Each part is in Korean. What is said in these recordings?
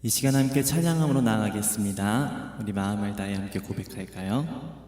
이 시간 함께 찬양함으로 나아가겠습니다. 우리 마음을 다해 함께 고백할까요?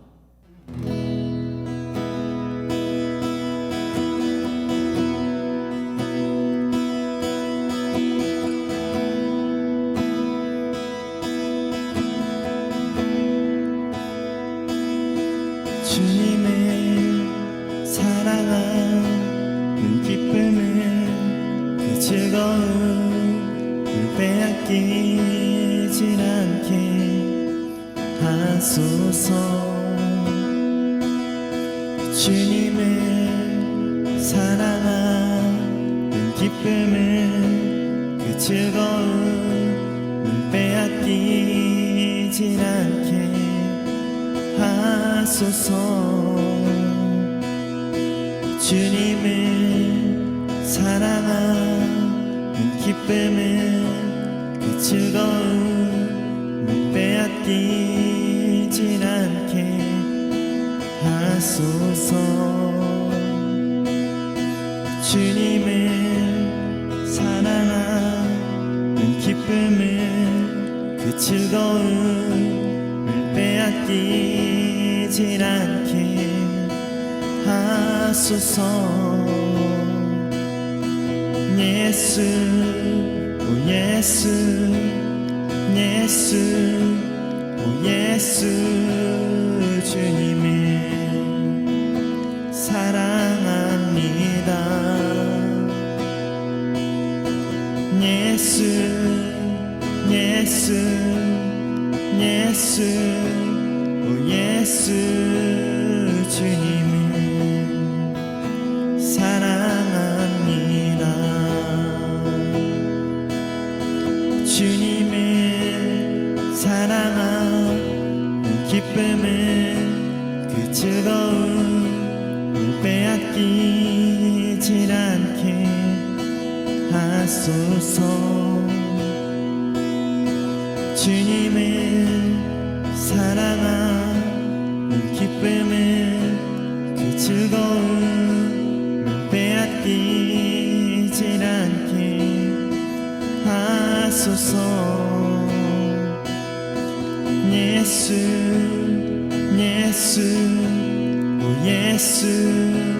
주님을 사랑하는 기쁨은 그 즐거움을 빼앗기진 않게 하소서. 주님을 사랑하는 기쁨은 그 즐거움을 빼앗기 주님을 사랑하는 기쁨은 그 즐거움을 빼앗기진 않게 하소서. 예수 오 예수 주님을 사랑합니다. 예수 예수 예수 오 예수 주님을 사랑합니다. 주님을 사랑하는 기쁨은 그 즐거움 을 빼앗기질 않게 하소서. 주님을 사랑하는 기쁨은 그 즐거움을 빼앗기질 않게 하소서. 예수 예수 오 예수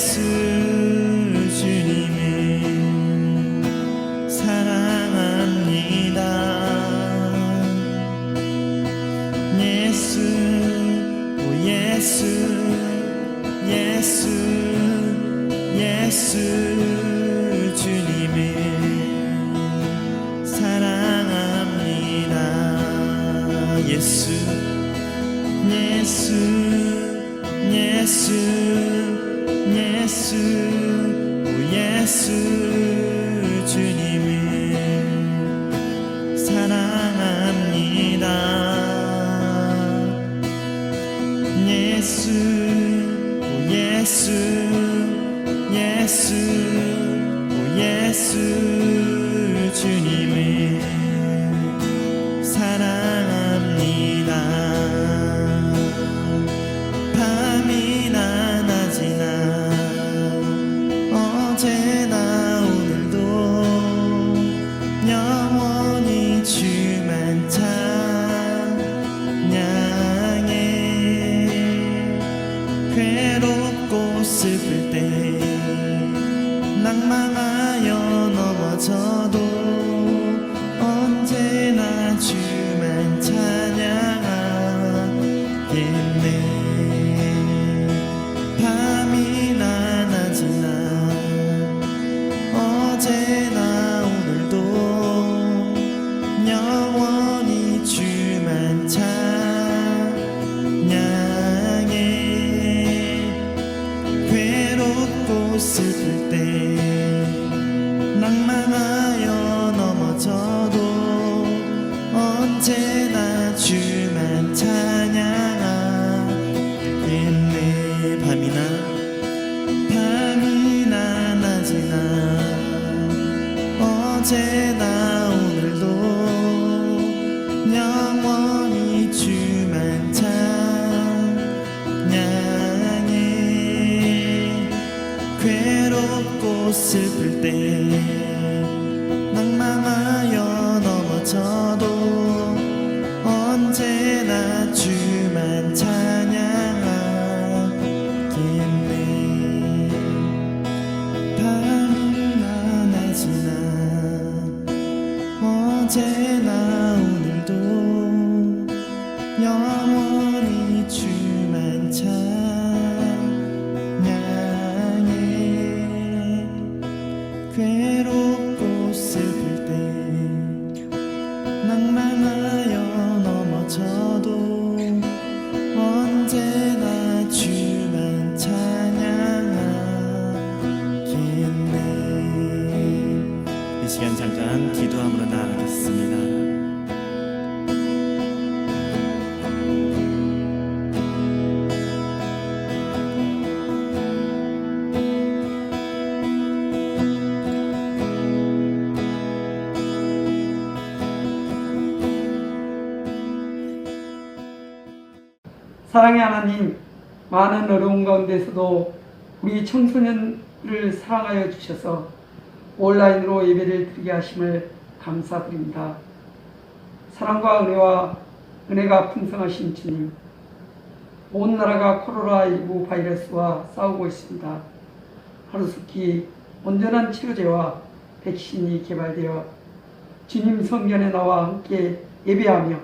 예 예 괴롭고 슬플 때 낭망하여 넘어져도 시간 잠깐 기도함으로 나아가겠습니다. 사랑의 하나님, 많은 어려운 가운데서도 우리 청소년을 사랑하여 주셔서 온라인으로 예배를 드리게 하심을 감사드립니다. 사랑과 은혜와 은혜가 풍성하신 주님, 온 나라가 코로나19 바이러스와 싸우고 있습니다. 하루속히 온전한 치료제와 백신이 개발되어 주님 성전에 나와 함께 예배하며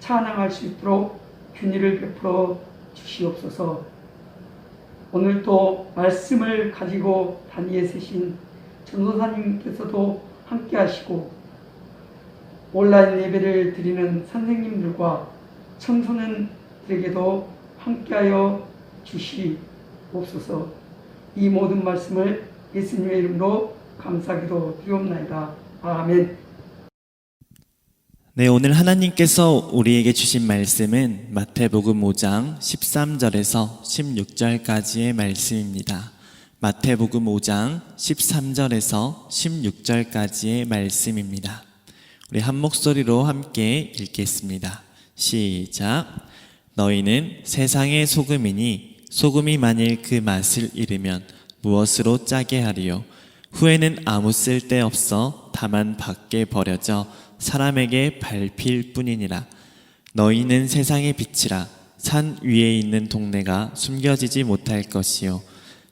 찬양할 수 있도록 균일을 베풀어 주시옵소서. 오늘도 말씀을 가지고 단위에 서신 전도사님께서도 함께 하시고 온라인 예배를 드리는 선생님들과 청소년들에게도 함께하여 주시옵소서. 이 모든 말씀을 예수님의 이름으로 감사기도 드리옵나이다. 아멘. 네, 오늘 하나님께서 우리에게 주신 말씀은 마태복음 5장 13절에서 16절까지의 말씀입니다. 마태복음 5장 13절에서 16절까지의 말씀입니다. 우리 한 목소리로 함께 읽겠습니다. 시작. 너희는 세상의 소금이니 소금이 만일 그 맛을 잃으면 무엇으로 짜게 하리요? 후에는 아무 쓸데 없어 다만 밖에 버려져 사람에게 밟힐 뿐이니라. 너희는 세상의 빛이라 산 위에 있는 동네가 숨겨지지 못할 것이요.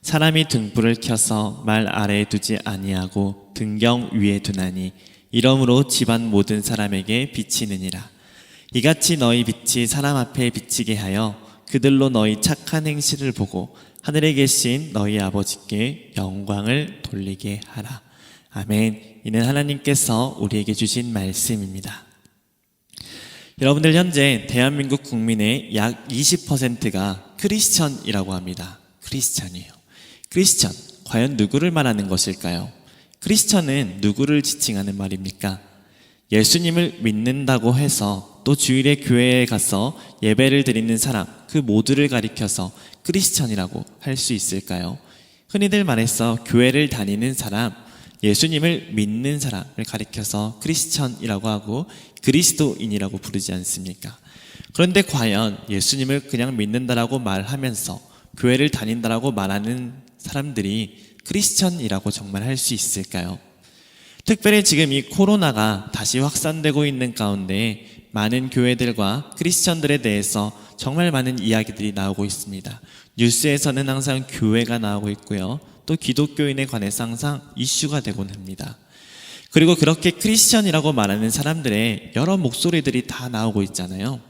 사람이 등불을 켜서 말 아래에 두지 아니하고 등경 위에 두나니 이러므로 집안 모든 사람에게 비치느니라. 이같이 너희 빛이 사람 앞에 비치게 하여 그들로 너희 착한 행실을 보고 하늘에 계신 너희 아버지께 영광을 돌리게 하라. 아멘. 이는 하나님께서 우리에게 주신 말씀입니다. 여러분들 현재 대한민국 국민의 약 20%가 크리스천이라고 합니다. 크리스천이에요. 크리스천, 과연 누구를 말하는 것일까요? 크리스천은 누구를 지칭하는 말입니까? 예수님을 믿는다고 해서 또 주일에 교회에 가서 예배를 드리는 사람, 그 모두를 가리켜서 크리스천이라고 할 수 있을까요? 흔히들 말해서 교회를 다니는 사람, 예수님을 믿는 사람을 가리켜서 크리스천이라고 하고 그리스도인이라고 부르지 않습니까? 그런데 과연 예수님을 그냥 믿는다라고 말하면서 교회를 다닌다라고 말하는 사람들이 크리스천이라고 정말 할 수 있을까요? 특별히 지금 이 코로나가 다시 확산되고 있는 가운데 많은 교회들과 크리스천들에 대해서 정말 많은 이야기들이 나오고 있습니다. 뉴스에서는 항상 교회가 나오고 있고요. 또 기독교인에 관해서 항상 이슈가 되곤 합니다. 그리고 그렇게 크리스천이라고 말하는 사람들의 여러 목소리들이 다 나오고 있잖아요.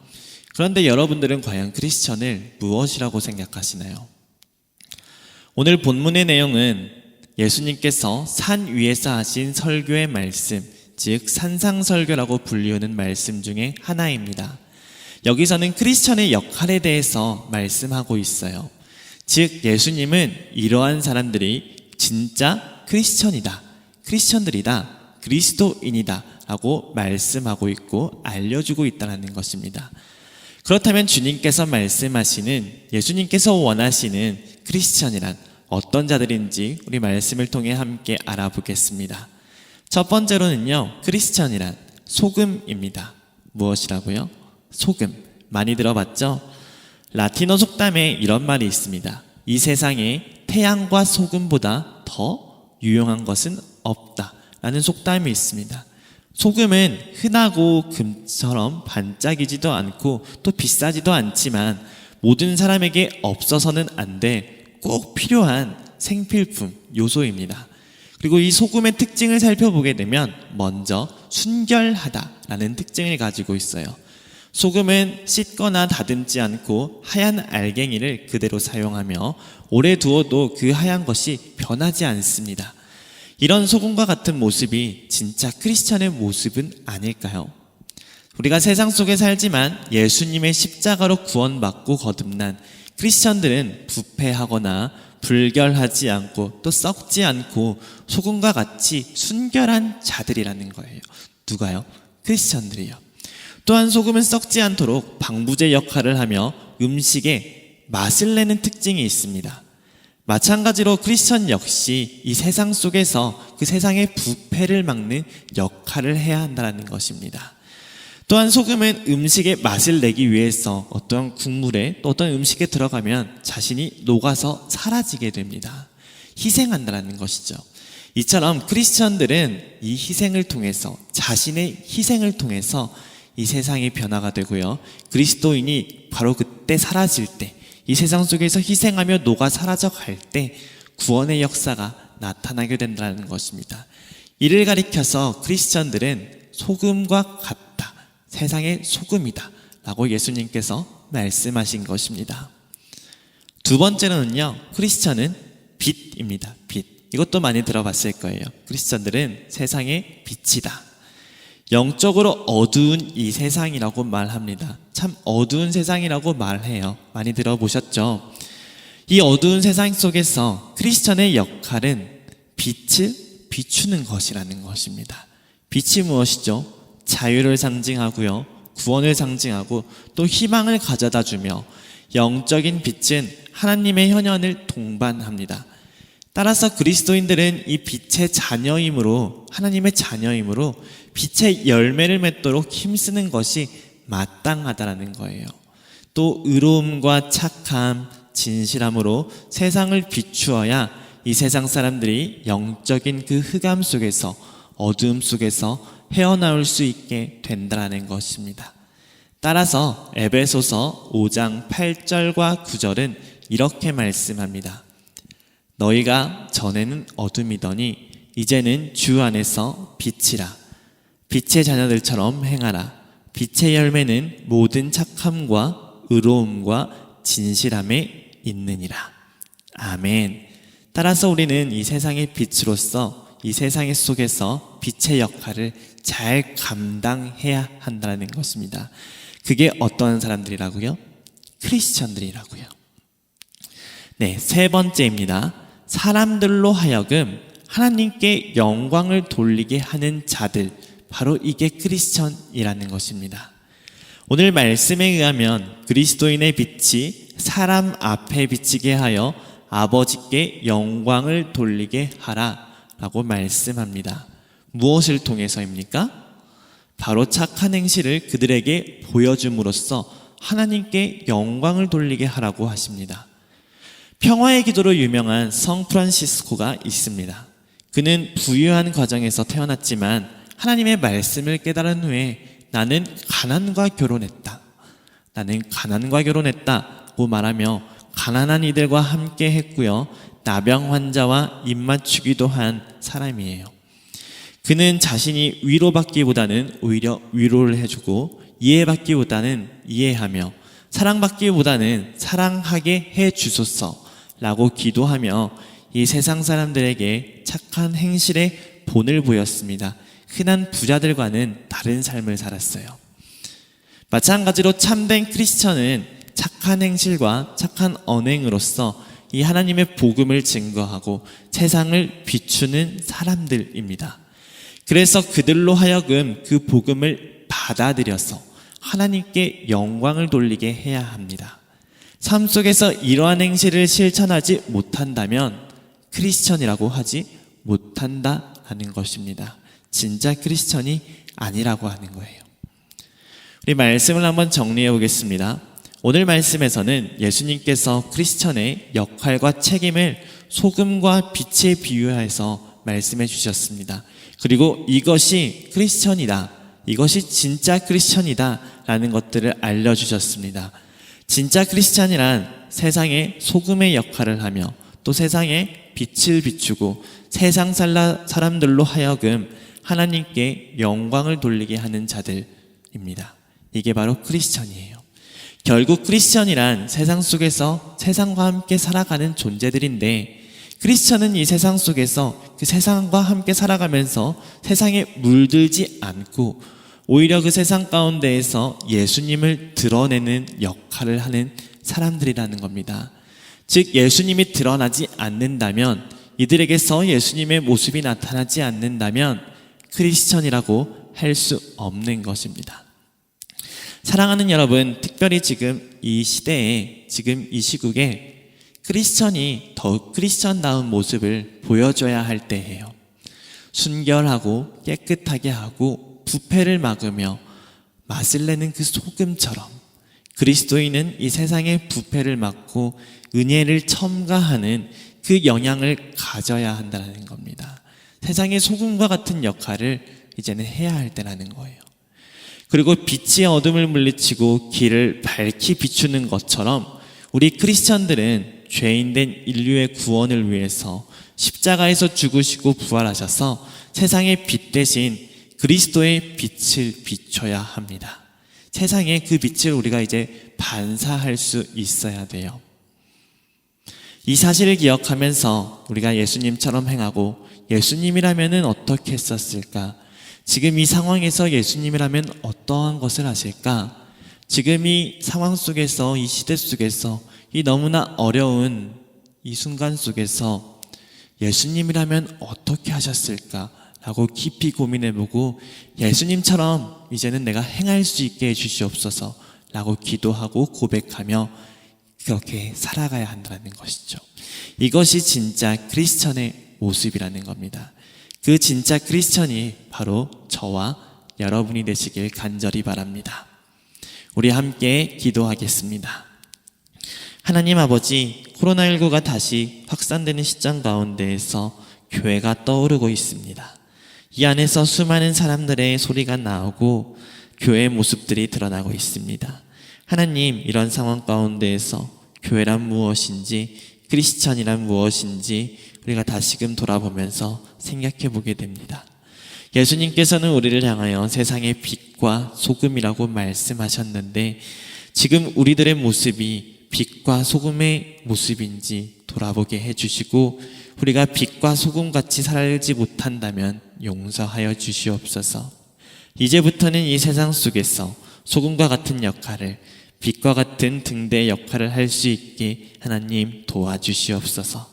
그런데 여러분들은 과연 크리스천을 무엇이라고 생각하시나요? 오늘 본문의 내용은 예수님께서 산 위에서 하신 설교의 말씀, 즉 산상설교라고 불리우는 말씀 중에 하나입니다. 여기서는 크리스천의 역할에 대해서 말씀하고 있어요. 즉 예수님은 이러한 사람들이 진짜 크리스천이다. 크리스천들이다. 그리스도인이다. 라고 말씀하고 있고 알려주고 있다는 것입니다. 그렇다면 주님께서 말씀하시는 예수님께서 원하시는 크리스천이란 어떤 자들인지 우리 말씀을 통해 함께 알아보겠습니다. 첫 번째로는요, 크리스천이란 소금입니다. 무엇이라고요? 소금. 많이 들어봤죠? 라틴어 속담에 이런 말이 있습니다. 이 세상에 태양과 소금보다 더 유용한 것은 없다. 라는 속담이 있습니다. 소금은 흔하고 금처럼 반짝이지도 않고 또 비싸지도 않지만 모든 사람에게 없어서는 안 돼 꼭 필요한 생필품 요소입니다. 그리고 이 소금의 특징을 살펴보게 되면 먼저 순결하다라는 특징을 가지고 있어요. 소금은 씻거나 다듬지 않고 하얀 알갱이를 그대로 사용하며 오래 두어도 그 하얀 것이 변하지 않습니다. 이런 소금과 같은 모습이 진짜 크리스천의 모습은 아닐까요? 우리가 세상 속에 살지만 예수님의 십자가로 구원받고 거듭난 크리스천들은 부패하거나 불결하지 않고 또 썩지 않고 소금과 같이 순결한 자들이라는 거예요. 누가요? 크리스천들이요. 또한 소금은 썩지 않도록 방부제 역할을 하며 음식에 맛을 내는 특징이 있습니다. 마찬가지로 크리스천 역시 이 세상 속에서 그 세상의 부패를 막는 역할을 해야 한다는 것입니다. 또한 소금은 음식의 맛을 내기 위해서 어떤 국물에 또 어떤 음식에 들어가면 자신이 녹아서 사라지게 됩니다. 희생한다는 것이죠. 이처럼 크리스천들은 이 희생을 통해서 자신의 희생을 통해서 이 세상이 변화가 되고요. 그리스도인이 바로 그때 사라질 때, 이 세상 속에서 희생하며 녹아 사라져 갈 때 구원의 역사가 나타나게 된다는 것입니다. 이를 가리켜서 크리스천들은 소금과 같다. 세상의 소금이다. 라고 예수님께서 말씀하신 것입니다. 두 번째로는요, 크리스천은 빛입니다. 빛. 이것도 많이 들어봤을 거예요. 크리스천들은 세상의 빛이다. 영적으로 어두운 이 세상이라고 말합니다. 참 어두운 세상이라고 말해요. 많이 들어보셨죠? 이 어두운 세상 속에서 크리스천의 역할은 빛을 비추는 것이라는 것입니다. 빛이 무엇이죠? 자유를 상징하고요. 구원을 상징하고 또 희망을 가져다 주며 영적인 빛은 하나님의 현현을 동반합니다. 따라서 그리스도인들은 이 빛의 자녀이므로 하나님의 자녀이므로 빛의 열매를 맺도록 힘쓰는 것이 마땅하다라는 거예요. 또 의로움과 착함, 진실함으로 세상을 비추어야 이 세상 사람들이 영적인 그 흑암 속에서 어두움 속에서 헤어나올 수 있게 된다라는 것입니다. 따라서 에베소서 5장 8절과 9절은 이렇게 말씀합니다. 너희가 전에는 어둠이더니 이제는 주 안에서 빛이라. 빛의 자녀들처럼 행하라. 빛의 열매는 모든 착함과 의로움과 진실함에 있느니라. 아멘. 따라서 우리는 이 세상의 빛으로서 이 세상 속에서 빛의 역할을 잘 감당해야 한다는 것입니다. 그게 어떤 사람들이라고요? 크리스천들이라고요. 네, 세 번째입니다. 사람들로 하여금 하나님께 영광을 돌리게 하는 자들, 바로 이게 크리스천이라는 것입니다. 오늘 말씀에 의하면 그리스도인의 빛이 사람 앞에 비치게 하여 아버지께 영광을 돌리게 하라 라고 말씀합니다. 무엇을 통해서입니까? 바로 착한 행실을 그들에게 보여줌으로써 하나님께 영광을 돌리게 하라고 하십니다. 평화의 기도로 유명한 성 프란시스코가 있습니다. 그는 부유한 가정에서 태어났지만 하나님의 말씀을 깨달은 후에 나는 가난과 결혼했다. 나는 가난과 결혼했다고 말하며 가난한 이들과 함께 했고요. 나병 환자와 입맞추기도 한 사람이에요. 그는 자신이 위로받기보다는 오히려 위로를 해주고 이해받기보다는 이해하며 사랑받기보다는 사랑하게 해 주소서 라고 기도하며 이 세상 사람들에게 착한 행실의 본을 보였습니다. 흔한 부자들과는 다른 삶을 살았어요. 마찬가지로 참된 크리스천은 착한 행실과 착한 언행으로서 이 하나님의 복음을 증거하고 세상을 비추는 사람들입니다. 그래서 그들로 하여금 그 복음을 받아들여서 하나님께 영광을 돌리게 해야 합니다. 삶 속에서 이러한 행실을 실천하지 못한다면 크리스천이라고 하지 못한다는 것입니다. 진짜 크리스천이 아니라고 하는 거예요. 우리 말씀을 한번 정리해 보겠습니다. 오늘 말씀에서는 예수님께서 크리스천의 역할과 책임을 소금과 빛에 비유해서 말씀해 주셨습니다. 그리고 이것이 크리스천이다. 이것이 진짜 크리스천이다. 라는 것들을 알려주셨습니다. 진짜 크리스천이란 세상의 소금의 역할을 하며 또 세상에 빛을 비추고 세상 사람들로 하여금 하나님께 영광을 돌리게 하는 자들입니다. 이게 바로 크리스천이에요. 결국 크리스천이란 세상 속에서 세상과 함께 살아가는 존재들인데 크리스천은 이 세상 속에서 그 세상과 함께 살아가면서 세상에 물들지 않고 오히려 그 세상 가운데에서 예수님을 드러내는 역할을 하는 사람들이라는 겁니다. 즉 예수님이 드러나지 않는다면 이들에게서 예수님의 모습이 나타나지 않는다면 크리스천이라고 할 수 없는 것입니다. 사랑하는 여러분, 특별히 지금 이 시대에, 지금 이 시국에 크리스천이 더욱 크리스천다운 모습을 보여줘야 할 때예요. 순결하고 깨끗하게 하고 부패를 막으며 맛을 내는 그 소금처럼 그리스도인은 이 세상의 부패를 막고 은혜를 첨가하는 그 영향을 가져야 한다는 겁니다. 세상의 소금과 같은 역할을 이제는 해야 할 때라는 거예요. 그리고 빛이 어둠을 물리치고 길을 밝히 비추는 것처럼 우리 크리스천들은 죄인된 인류의 구원을 위해서 십자가에서 죽으시고 부활하셔서 세상의 빛 대신 그리스도의 빛을 비춰야 합니다. 세상에 그 빛을 우리가 이제 반사할 수 있어야 돼요. 이 사실을 기억하면서 우리가 예수님처럼 행하고 예수님이라면 어떻게 했었을까? 지금 이 상황에서 예수님이라면 어떠한 것을 하실까? 지금 이 상황 속에서 이 시대 속에서 이 너무나 어려운 이 순간 속에서 예수님이라면 어떻게 하셨을까? 라고 깊이 고민해보고 예수님처럼 이제는 내가 행할 수 있게 해주시옵소서 라고 기도하고 고백하며 그렇게 살아가야 한다는 것이죠. 이것이 진짜 크리스천의 모습이라는 겁니다. 그 진짜 크리스천이 바로 저와 여러분이 되시길 간절히 바랍니다. 우리 함께 기도하겠습니다. 하나님 아버지, 코로나19가 다시 확산되는 시점 가운데에서 교회가 떠오르고 있습니다. 이 안에서 수많은 사람들의 소리가 나오고 교회의 모습들이 드러나고 있습니다. 하나님, 이런 상황 가운데에서 교회란 무엇인지, 크리스천이란 무엇인지 우리가 다시금 돌아보면서 생각해 보게 됩니다. 예수님께서는 우리를 향하여 세상의 빛과 소금이라고 말씀하셨는데 지금 우리들의 모습이 빛과 소금의 모습인지 돌아보게 해주시고 우리가 빛과 소금 같이 살지 못한다면 용서하여 주시옵소서. 이제부터는 이 세상 속에서 소금과 같은 역할을 빛과 같은 등대의 역할을 할 수 있게 하나님 도와주시옵소서.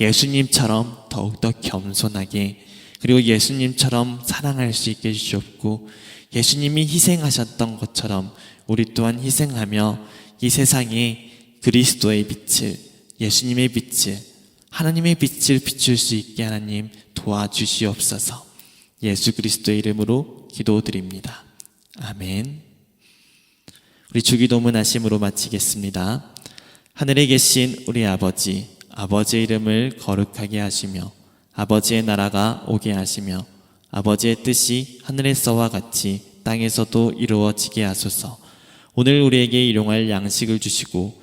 예수님처럼 더욱더 겸손하게 그리고 예수님처럼 사랑할 수 있게 해주시옵고 예수님이 희생하셨던 것처럼 우리 또한 희생하며 이 세상에 그리스도의 빛을 예수님의 빛을 하나님의 빛을 비출 수 있게 하나님 도와주시옵소서 예수 그리스도의 이름으로 기도드립니다. 아멘. 우리 주기도문 하심으로 마치겠습니다. 하늘에 계신 우리 아버지, 아버지의 이름을 거룩하게 하시며 아버지의 나라가 오게 하시며 아버지의 뜻이 하늘에서와 같이 땅에서도 이루어지게 하소서. 오늘 우리에게 일용할 양식을 주시고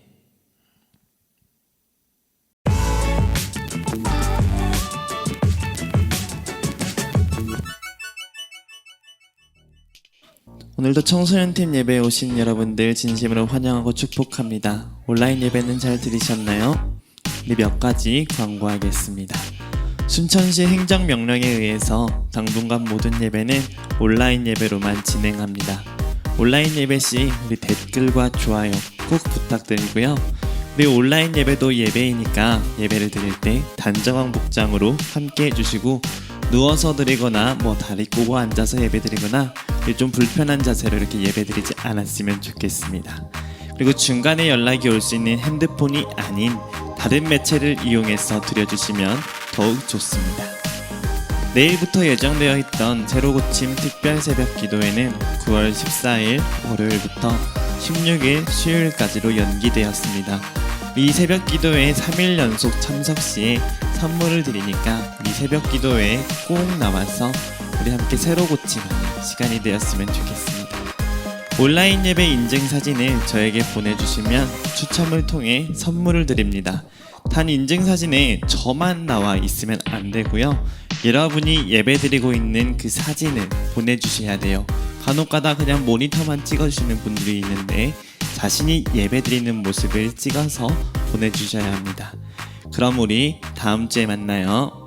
오늘도 청소년팀 예배에 오신 여러분들 진심으로 환영하고 축복합니다. 온라인 예배는 잘 들으셨나요? 네, 몇 가지 광고하겠습니다. 순천시 행정명령에 의해서 당분간 모든 예배는 온라인 예배로만 진행합니다. 온라인 예배 시 우리 댓글과 좋아요 꼭 부탁드리고요. 우리 온라인 예배도 예배이니까 예배를 드릴 때 단정한 복장으로 함께 해주시고 누워서 드리거나 뭐 다리 꼬고 앉아서 예배 드리거나 좀 불편한 자세로 이렇게 예배 드리지 않았으면 좋겠습니다. 그리고 중간에 연락이 올 수 있는 핸드폰이 아닌 다른 매체를 이용해서 드려주시면 더욱 좋습니다. 내일부터 예정되어 있던 새로 고침 특별 새벽 기도회는 9월 14일 월요일부터 16일 수요일까지로 연기되었습니다. 이 새벽 기도회에 3일 연속 참석 시에 선물을 드리니까 이 새벽 기도회에 꼭 나와서 우리 함께 새로 고침하는 시간이 되었으면 좋겠습니다. 온라인 예배 인증 사진을 저에게 보내주시면 추첨을 통해 선물을 드립니다. 단 인증 사진에 저만 나와 있으면 안 되고요. 여러분이 예배 드리고 있는 그 사진을 보내주셔야 돼요. 간혹가다 그냥 모니터만 찍어주시는 분들이 있는데 자신이 예배 드리는 모습을 찍어서 보내주셔야 합니다. 그럼 우리 다음 주에 만나요.